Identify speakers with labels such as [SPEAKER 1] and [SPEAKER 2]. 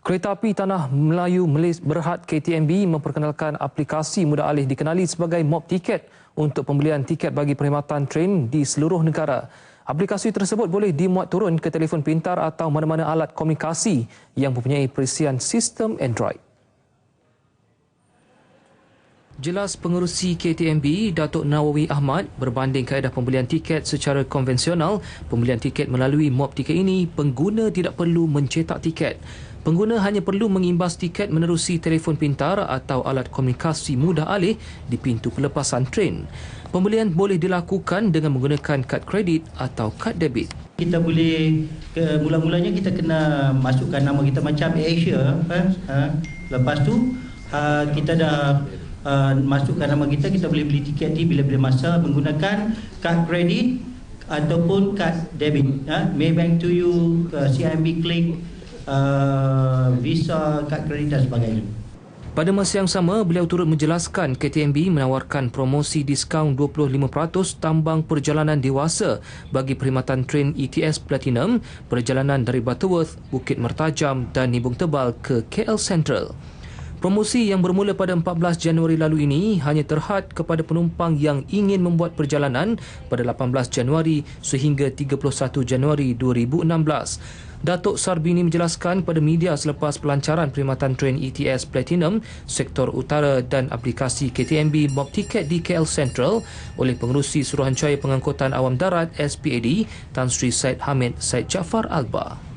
[SPEAKER 1] Kereta api Tanah Melayu Malaysia Berhad KTMB memperkenalkan aplikasi mudah alih dikenali sebagai Mob Tiket untuk pembelian tiket bagi perkhidmatan train di seluruh negara. Aplikasi tersebut boleh dimuat turun ke telefon pintar atau mana-mana alat komunikasi yang mempunyai perisian sistem Android. Jelas pengerusi KTMB, Datuk Nawawi Ahmad, berbanding kaedah pembelian tiket secara konvensional, pembelian tiket melalui mob tiket ini, pengguna tidak perlu mencetak tiket. Pengguna hanya perlu mengimbas tiket menerusi telefon pintar atau alat komunikasi mudah alih di pintu pelepasan tren. Pembelian boleh dilakukan dengan menggunakan kad kredit atau kad debit.
[SPEAKER 2] Kita boleh, ke, mula-mulanya kita kena masukkan nama kita macam Asia. Ha? Ha? Lepas tu, ha, kita dah uh, masukkan nama kita kita boleh beli tiket ni bila-bila masa menggunakan kad kredit ataupun kad debit. Uh, Maybank to you uh, CIMB Click uh, Visa kad kredit dan sebagainya.
[SPEAKER 1] Pada masa yang sama, beliau turut menjelaskan KTMB menawarkan promosi diskaun 25% tambang perjalanan dewasa bagi perkhidmatan train ETS Platinum perjalanan dari Butterworth, Bukit Mertajam dan Nibung Tebal ke KL Central. Promosi yang bermula pada 14 Januari lalu ini hanya terhad kepada penumpang yang ingin membuat perjalanan pada 18 Januari sehingga 31 Januari 2016. Datuk Sarbini menjelaskan pada media selepas pelancaran perkhidmatan train ETS Platinum sektor utara dan aplikasi KTMB Mob Ticket di KL Central oleh pengerusi Suruhanjaya Pengangkutan Awam Darat SPAD Tan Sri Said Hamid Said Jaafar Alba.